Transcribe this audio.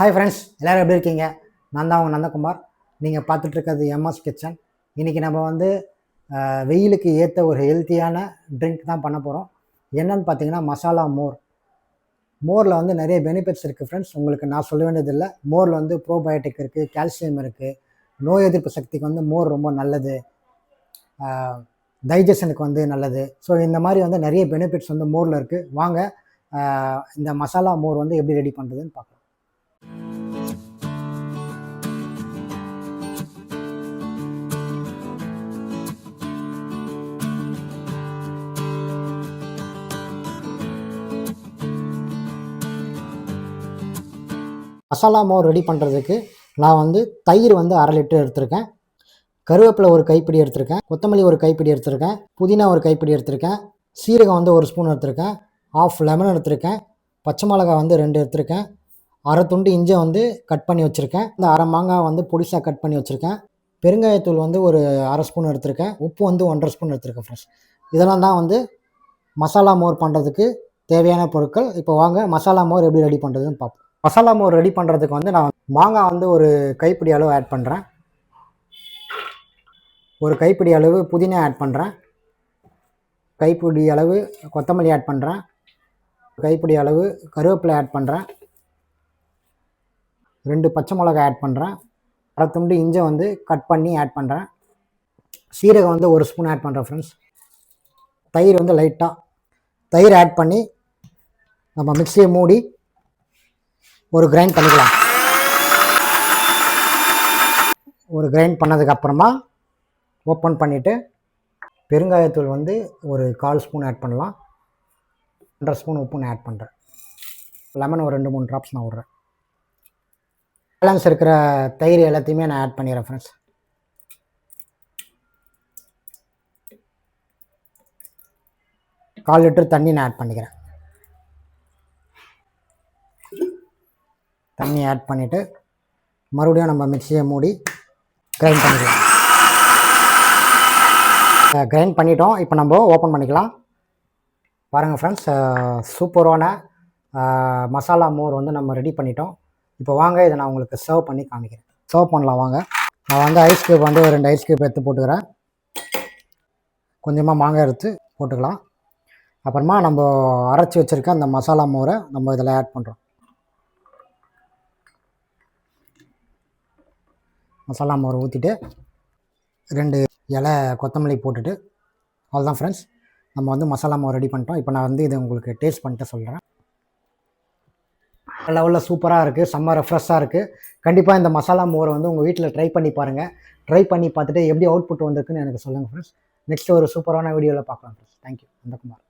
Hi friends எல்லோரும் எப்படி இருக்கீங்க? நான் தான் உங்கள் நந்தகுமார். நீங்கள் பார்த்துட்ருக்கிறது எம்எஸ் கிச்சன் இன்றைக்கி நம்ம வந்து வெயிலுக்கு ஏற்ற ஒரு ஹெல்த்தியான ட்ரிங்க் தான் பண்ண போகிறோம் என்னன்னு பார்த்தீங்கன்னா மசாலா மோர். மோரில் வந்து நிறைய பெனிஃபிட்ஸ் இருக்குது ஃப்ரெண்ட்ஸ் உங்களுக்கு நான் சொல்ல வேண்டியதில்லை. மோரில் வந்து ப்ரோபயோட்டிக் இருக்குது கால்சியம் இருக்குது நோய் எதிர்ப்பு சக்திக்கு வந்து மோர் ரொம்ப நல்லது. டைஜஷனுக்கு வந்து நல்லது. ஸோ இந்த மாதிரி வந்து நிறைய பெனிஃபிட்ஸ் வந்து மோரில் இருக்குது வாங்க இந்த மசாலா மோர் வந்து எப்படி ரெடி பண்ணுறதுன்னு பார்க்கலாம் மசாலா மோர் ரெடி பண்ணுறதுக்கு நான் வந்து தயிர் வந்து அரை லிட்டர் எடுத்திருக்கேன். கருவேப்பிலை ஒரு கைப்பிடி எடுத்திருக்கேன். கொத்தமல்லி ஒரு கைப்பிடி எடுத்திருக்கேன். புதினா ஒரு கைப்பிடி எடுத்திருக்கேன். சீரகம் வந்து ஒரு ஸ்பூன் எடுத்திருக்கேன். ஆஃப் லெமன் எடுத்திருக்கேன். பச்சை மிளகாய் வந்து ரெண்டு எடுத்திருக்கேன். அரை துண்டு இஞ்சை வந்து கட் பண்ணி வச்சுருக்கேன். இந்த அரை மாங்காய் வந்து பொடிசாக கட் பண்ணி வச்சுருக்கேன். பெருங்காயத்தூள் வந்து ஒரு அரை ஸ்பூன் எடுத்திருக்கேன். உப்பு வந்து ஒன்றரை ஸ்பூன் எடுத்திருக்கேன் ஃப்ரெண்ட்ஸ் இதெல்லாம் தான் வந்து மசாலா மோர் பண்ணுறதுக்கு தேவையான பொருட்கள். இப்போ வாங்க மசாலா மோர் எப்படி ரெடி பண்ணுறதுன்னு பார்ப்போம். மசாலா மோர் ரெடி பண்ணுறதுக்கு வந்து நான் மாங்காய் வந்து ஒரு கைப்பிடி அளவு ஆட் பண்ணுறேன் ஒரு கைப்பிடி அளவு புதினா ஆட் பண்ணுறேன் கைப்பிடி அளவு கொத்தமல்லி ஆட் பண்ணுறேன் கைப்பிடி அளவு கருவேப்பிலை ஆட் பண்ணுறேன் ரெண்டு பச்சை மிளகாய் ஆட் பண்ணுறேன் அரை துண்டு இஞ்சை வந்து கட் பண்ணி ஆட் பண்ணுறேன் சீரகம் வந்து ஒரு ஸ்பூன் ஆட் பண்ணுறேன் ஃப்ரெண்ட்ஸ் தயிர் வந்து லைட்டாக தயிர் ஆட் பண்ணி நம்ம மிக்சியை மூடி ஒரு கிரைண்ட் பண்ணிக்கலாம். ஒரு கிரைண்ட் பண்ணதுக்கப்புறமா ஓப்பன் பண்ணிவிட்டு பெருங்காயத்தூள் வந்து ஒரு கால் ஸ்பூன் ஆட் பண்ணலாம். ஒன்றரை ஸ்பூன் உப்பு நான் ஆட் பண்ணுறேன் லெமன் ஒரு ரெண்டு மூணு ட்ராப்ஸ் நான் விட்றேன். பேலன்ஸ் இருக்கிற தயிர் எல்லாத்தையுமே நான் ஆட் பண்ணிடுறேன் ஃப்ரெண்ட்ஸ் கால் லிட்டர் தண்ணி நான் ஆட் பண்ணிக்கிறேன். தண்ணி ஆட் பண்ணிவிட்டு மறுபடியும் நம்ம மிக்சியை மூடி கிரைண்ட் பண்ணிக்கலாம். கிரைண்ட் பண்ணிட்டோம். இப்போ நம்ம ஓப்பன் பண்ணிக்கலாம். பாருங்கள் ஃப்ரெண்ட்ஸ் சூப்பரான மசாலா மோர் வந்து நம்ம ரெடி பண்ணிட்டோம். இப்போ வாங்க இதை நான் உங்களுக்கு சர்வ் பண்ணி காமிக்கிறேன். சர்வ் பண்ணலாம் வாங்க. நான் வந்து ஐஸ் கியூப் வந்து ஒரு ரெண்டு ஐஸ் கியூப் எடுத்து போட்டுக்கிறேன். கொஞ்சமாக மாங்காய் எடுத்து போட்டுக்கலாம். அப்புறமா நம்ம அரைச்சி வச்சுருக்க அந்த மசாலா மோரை நம்ம இதில் ஆட் பண்ணுறோம் மசாலா மோர் ஊற்றிட்டு ரெண்டு இலை கொத்தமல்லி போட்டுட்டு அவ்வளோதான் ஃப்ரெண்ட்ஸ் நம்ம வந்து மசாலா மோர் ரெடி பண்ணிட்டோம். இப்போ நான் வந்து இதை உங்களுக்கு டேஸ்ட் பண்ணிட்டு சொல்கிறேன் லெவலில் சூப்பராக இருக்குது செம்ம ரெஃப்ரெஷ்ஷாக இருக்குது கண்டிப்பாக இந்த மசாலா மோரை வந்து உங்கள் வீட்டில் ட்ரை பண்ணி பாருங்கள் ட்ரை பண்ணி பார்த்துட்டு எப்படி அவுட்புட் வந்திருக்குன்னு எனக்கு சொல்லுங்கள் ஃப்ரெண்ட்ஸ் நெக்ஸ்ட் ஒரு சூப்பரான வீடியோவில் பார்க்கலாம் ஃப்ரெண்ட்ஸ் தேங்க்யூ அந்தகுமார்